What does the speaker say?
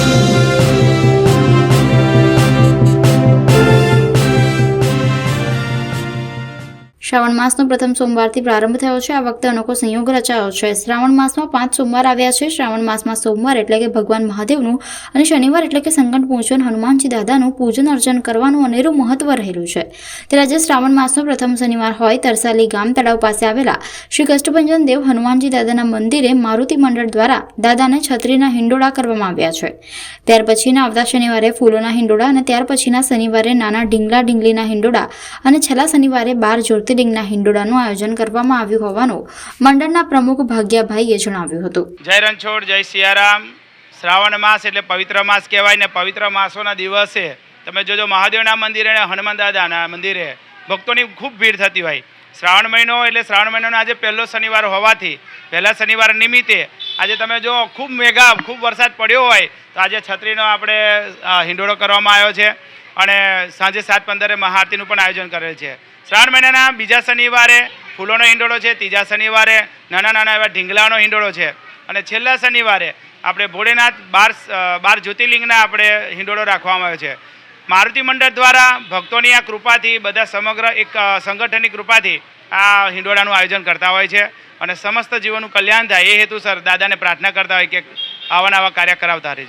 Thank you. Shravan માસનો પ્રથમ સોમવારથી પ્રારંભ થયો છે. આ વખતે અનોખો સંયોગ રચાયો છે. શ્રાવણ માસમાં પાંચ સોમવાર આવ્યા છે. શ્રાવણ માસમાં સોમવાર એટલે કે ભગવાન મહાદેવનું અને શનિવાર એટલે કે સંકટ પૂજન, હનુમાનજી દાદાનું પૂજન અર્ચન કરવાનું અનેરું મહત્વ રહેલું છે. ત્યારે આજે શ્રાવણ માસનો પ્રથમ શનિવાર હોય તરસાલી ગામ તળાવ પાસે આવેલા શ્રી કષ્ટભંજન દેવ હનુમાનજી દાદાના મંદિરે મારુતિ મંડળ દ્વારા દાદાને છત્રીના હિંડોળા કરવામાં આવ્યા છે. ત્યાર પછીના આવતા શનિવારે ફૂલોના હિંડોળા અને ત્યાર પછીના શનિવારે નાના ઢીંગલા ઢીંગલીના હિંડોળા અને છેલ્લા શનિવારે બાર જ્યોતિર્લિંગના હિંડોળાનું આયોજન કરવામાં આવ્યું હોવાનું મંડળના પ્રમુખ ભાગ્યાભાઈએ જણાવ્યું હતું. જય રણછોડ, જય સિયારામ. શ્રાવણ માસ એટલે પવિત્ર માસ કહેવાય ને પવિત્ર માસોના દિવસે તમે જોજો મહાદેવના મંદિરે અને હનુમાન દાદાના મંદિરે ભક્તોની ખૂબ ભીડ થતી હોય. શ્રાવણ મહિનો એટલે શ્રાવણ મહિનાનો આજે પહેલો શનિવાર હોવાથી પહેલા શનિવાર નિમિત્તે આજે તમે જો ખૂબ મેઘા, ખૂબ વરસાદ પડ્યો હોય તો આજે છત્રીનો આપણે હિંડોળો કરવામાં આવ્યો છે. અને સાંજે સાત પંદરે મહાઆરતીનું પણ આયોજન કરેલ છે. શ્રાવણ મહિનાના બીજા શનિવારે ફૂલોનો હિંડોળો છે, ત્રીજા શનિવારે નાના નાના એવા ઢીંગલાનો હિંડોળો છે અને છેલ્લા શનિવારે આપણે ભોળેનાથ બાર બાર જ્યોતિર્લિંગના આપણે હિંડોળો રાખવામાં આવ્યો છે. મારુતિ મંડળ દ્વારા ભક્તોની આ કૃપાથી, બધા સમગ્ર એક સંગઠનની કૃપાથી આ હિંડોળાનું આયોજન કરતા હોય છે અને સમસ્ત જીવનનું કલ્યાણ થાય એ હેતુસર દાદાને પ્રાર્થના કરતા હોય કે આવા નવા કાર્ય કરાવતા રહેજો.